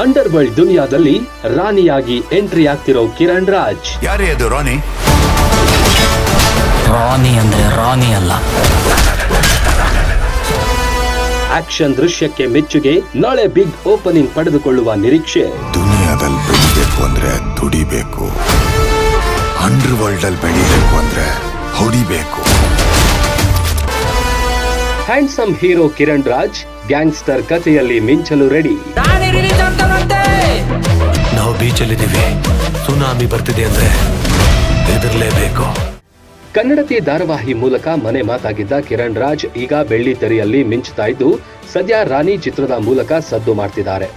Under world ದುನಿಯಾದಲ್ಲಿ ರಾಣಿಯಾಗಿ entry ಆಗ್ತಿರೋ ಕಿರಣ್ ರಾಜ್. ಯಾರೇ ಅದು ರಾಣಿ? ರಾಣಿ ಅಂದ್ರೆ ರಾಣಿ ಅಲ್ಲ. ಆಕ್ಷನ್ ದೃಶ್ಯಕ್ಕೆ ಮೆಚ್ಚುಗೆ ನಾಳೆ ಬಿಗ್ ಓಪನಿಂಗ್ ಪಡೆದುಕೊಳ್ಳುವ ನಿರೀಕ್ಷೆ. ದುನಿಯಾದಲ್ಲಿ ಬೆಳಿಬೇಕು ಅಂದ್ರೆ ದುಡಿಬೇಕು. ಅಂಡರ್ ವರ್ಲ್ಡ್ ಅಲ್ಲಿ ಬೆಳಿಬೇಕು ಅಂದ್ರೆ ಹೊಡಿಬೇಕು. Handsome hero Kiran Raj gangster ಕಥೆಯಲ್ಲಿ ಮಿಂಚಲು ರೆಡಿ. ನಾವು ಬೀಚಲ್ಲಿದ್ದೀವಿ ಸುನಾಮಿ ಬರ್ತಿದೆ ಅಂದ್ರೆ ಹೆದರ್ಲೇಬೇಕು. ಕನ್ನಡತಿ ಧಾರಾವಾಹಿ ಮೂಲಕ ಮನೆ ಮಾತಾಗಿದ್ದ ಕಿರಣ್ ರಾಜ್ ಈಗ ಬೆಳ್ಳಿ ತೆರೆಯಲ್ಲಿ ಮಿಂಚುತ್ತಾ ಇದ್ದು ಸದ್ಯ ರಾಣಿ ಚಿತ್ರದ ಮೂಲಕ ಸದ್ದು ಮಾಡ್ತಿದ್ದಾರೆ.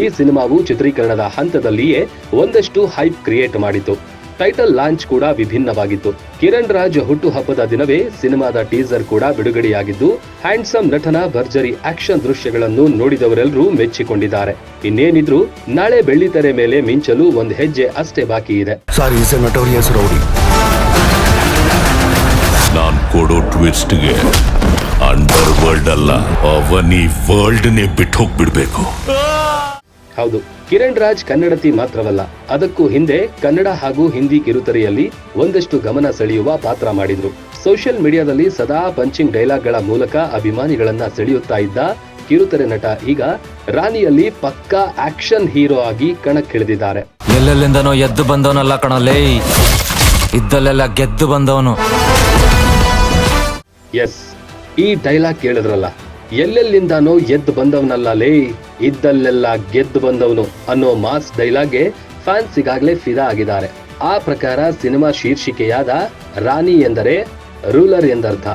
ಈ ಸಿನಿಮಾವು ಚಿತ್ರೀಕರಣದ ಹಂತದಲ್ಲಿಯೇ ಒಂದಷ್ಟು ಹೈಪ್ ಕ್ರಿಯೇಟ್ ಮಾಡಿತು. ಟೈಟಲ್ ಲಾಂಚ್ ಕೂಡ ವಿಭಿನ್ನವಾಗಿತ್ತು. ಕಿರಣ್ ರಾಜ್ ಹುಟ್ಟುಹಬ್ಬದ ದಿನವೇ ಸಿನಿಮಾದ ಟೀಸರ್ ಕೂಡ ಬಿಡುಗಡೆಯಾಗಿದ್ದು ಹ್ಯಾಂಡ್ಸಮ್ ನಟನ ಭರ್ಜರಿ ಆಕ್ಷನ್ ದೃಶ್ಯಗಳನ್ನು ನೋಡಿದವರೆಲ್ಲರೂ ಮೆಚ್ಚಿಕೊಂಡಿದ್ದಾರೆ. ಇನ್ನೇನಿದ್ರು ನಾಳೆ ಬೆಳ್ಳಿತೆರೆ ಮೇಲೆ ಮಿಂಚಲು ಒಂದು ಹೆಜ್ಜೆ ಅಷ್ಟೇ ಬಾಕಿ ಇದೆ. Sorry is a notorious rowdy ನಾನ್ ಕೊಡೋ ಟ್ವಿಸ್ಟ್ಗೆ ಅಂಡರ್ ವರ್ಲ್ಡ್ ಅಲ್ಲ ಅವನಿ ವರ್ಲ್ಡ್ನೇ ಬಿಟ್ಟು ಹೋಗ್ಬಿಡ್ಬೇಕು ಹೌದು. ಕಿರಣ್ ರಾಜ್ ಕನ್ನಡತಿ ಮಾತ್ರವಲ್ಲ ಅದಕ್ಕೂ ಹಿಂದೆ ಕನ್ನಡ ಹಾಗೂ ಹಿಂದಿ ಕಿರುತೆರೆಯಲ್ಲಿ ಒಂದಷ್ಟು ಗಮನ ಸೆಳೆಯುವ ಪಾತ್ರ ಮಾಡಿದ್ರು. ಸೋಷಿಯಲ್ ಮೀಡಿಯಾದಲ್ಲಿ ಸದಾ ಪಂಚಿಂಗ್ ಡೈಲಾಗ್ಗಳ ಮೂಲಕ ಅಭಿಮಾನಿಗಳನ್ನ ಸೆಳೆಯುತ್ತಾ ಇದ್ದ ಕಿರುತೆರೆ ನಟ ಈಗ ರಾಣಿಯಲ್ಲಿ ಪಕ್ಕಾ ಆಕ್ಷನ್ ಹೀರೋ ಆಗಿ ಕಣಕ್ಕಿಳಿದಿದ್ದಾರೆ. ಎಲ್ಲೆಲ್ಲಿಂದನೋ ಎದ್ದು ಬಂದವನಲ್ಲ ಕಣಲೇ ಇದ್ದಲ್ಲೆಲ್ಲ ಗೆದ್ದು ಬಂದವನು. ಎಸ್ ಈ ಡೈಲಾಗ್ ಕೇಳಿದ್ರಲ್ಲ ಎಲ್ಲೆಲ್ಲಿಂದಾನೋ ಎದ್ದು ಬಂದವನಲ್ಲ ಲೇ, ಇದ್ದಲ್ಲೆಲ್ಲ ಗೆದ್ದು ಬಂದವನು ಅನ್ನೋ ಮಾಸ್ ಡೈಲಾಗ್ಗೆ ಫ್ಯಾನ್ಸ್ ಈಗಾಗಲೇ ಫಿದಾ ಆಗಿದ್ದಾರೆ. ಆ ಪ್ರಕಾರ ಸಿನಿಮಾ ಶೀರ್ಷಿಕೆಯಾದ ರಾಣಿ ಎಂದರೆ ರೂಲರ್ ಎಂದರ್ಥ.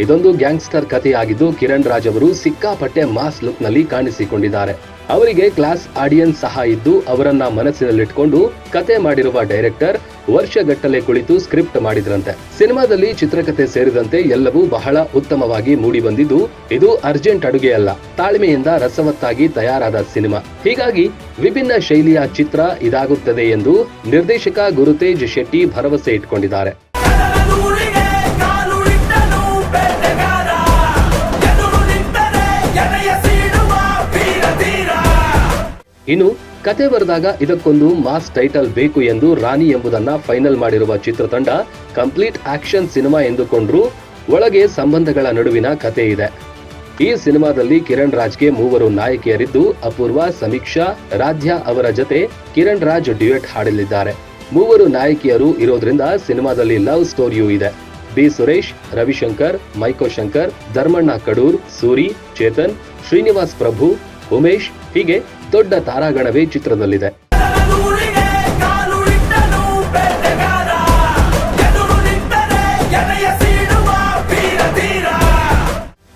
ಇದೊಂದು ಗ್ಯಾಂಗ್ಸ್ಟರ್ ಕಥೆಯಾಗಿದ್ದು ಕಿರಣ್ ರಾಜ್ ಅವರು ಸಿಕ್ಕಾಪಟ್ಟೆ ಮಾಸ್ ಲುಕ್ನಲ್ಲಿ ಕಾಣಿಸಿಕೊಂಡಿದ್ದಾರೆ. ಅವರಿಗೆ ಕ್ಲಾಸ್ ಆಡಿಯನ್ಸ್ ಸಹ ಇದ್ದು ಅವರನ್ನ ಮನಸ್ಸಿನಲ್ಲಿಟ್ಕೊಂಡು ಕತೆ ಮಾಡಿರುವ ಡೈರೆಕ್ಟರ್ ವರ್ಷಗಟ್ಟಲೆ ಕುಳಿತು ಸ್ಕ್ರಿಪ್ಟ್ ಮಾಡಿದ್ರಂತೆ. ಸಿನಿಮಾದಲ್ಲಿ ಚಿತ್ರಕಥೆ ಸೇರಿದಂತೆ ಎಲ್ಲವೂ ಬಹಳ ಉತ್ತಮವಾಗಿ ಮೂಡಿ ಬಂದಿದ್ದು ಇದು ಅರ್ಜೆಂಟ್ ಅಡುಗೆ ಅಲ್ಲ ತಾಳ್ಮೆಯಿಂದ ರಸವತ್ತಾಗಿ ತಯಾರಾದ ಸಿನಿಮಾ. ಹೀಗಾಗಿ ವಿಭಿನ್ನ ಶೈಲಿಯ ಚಿತ್ರ ಇದಾಗುತ್ತದೆ ಎಂದು ನಿರ್ದೇಶಕ ಗುರುತೇಜ್ ಶೆಟ್ಟಿ ಭರವಸೆ ಇಟ್ಕೊಂಡಿದ್ದಾರೆ. ಇನ್ನು ಕತೆ ಬರೆದಾಗ ಇದಕ್ಕೊಂದು ಮಾಸ್ ಟೈಟಲ್ ಬೇಕು ಎಂದು ರಾಣಿ ಎಂಬುದನ್ನ ಫೈನಲ್ ಮಾಡಿರುವ ಚಿತ್ರತಂಡ ಕಂಪ್ಲೀಟ್ ಆಕ್ಷನ್ ಸಿನಿಮಾ ಎಂದುಕೊಂಡ್ರು ಒಳಗೆ ಸಂಬಂಧಗಳ ನಡುವಿನ ಕತೆ ಇದೆ. ಈ ಸಿನಿಮಾದಲ್ಲಿ ಕಿರಣ್ ರಾಜ್ಗೆ ಮೂವರು ನಾಯಕಿಯರಿದ್ದು ಅಪೂರ್ವ ಸಮೀಕ್ಷಾ, ರಾಧ್ಯ ಅವರ ಜತೆ ಕಿರಣ್ ರಾಜ್ ಡ್ಯೂಯೆಟ್ ಹಾಡಲಿದ್ದಾರೆ. ಮೂವರು ನಾಯಕಿಯರು ಇರೋದ್ರಿಂದ ಸಿನಿಮಾದಲ್ಲಿ ಲವ್ ಸ್ಟೋರಿಯೂ ಇದೆ. ಬಿ ಸುರೇಶ್, ರವಿಶಂಕರ್, ಮೈಕೋ ಶಂಕರ್, ಧರ್ಮಣ್ಣ ಕಡೂರ್, ಸೂರಿ, ಚೇತನ್, ಶ್ರೀನಿವಾಸ್ ಪ್ರಭು, ಉಮೇಶ್ ಹೀಗೆ ದೊಡ್ಡ ತಾರಾಗಣವೇ ಚಿತ್ರದಲ್ಲಿದೆ.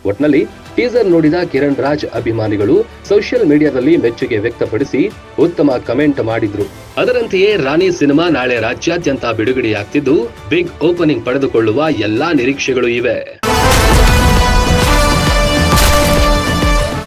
ಒಟ್ನಲ್ಲಿ ಟೀಸರ್ ನೋಡಿದ ಕಿರಣ್ ರಾಜ್ ಅಭಿಮಾನಿಗಳು ಸೋಷಿಯಲ್ ಮೀಡಿಯಾದಲ್ಲಿ ಮೆಚ್ಚುಗೆ ವ್ಯಕ್ತಪಡಿಸಿ ಉತ್ತಮ ಕಮೆಂಟ್ ಮಾಡಿದ್ರು. ಅದರಂತೆಯೇ ರಾಣಿ ಸಿನಿಮಾ ನಾಳೆ ರಾಜ್ಯಾದ್ಯಂತ ಬಿಡುಗಡೆಯಾಗ್ತಿದ್ದು ಬಿಗ್ ಓಪನಿಂಗ್ ಪಡೆದುಕೊಳ್ಳುವ ಎಲ್ಲಾ ನಿರೀಕ್ಷೆಗಳು ಇವೆ.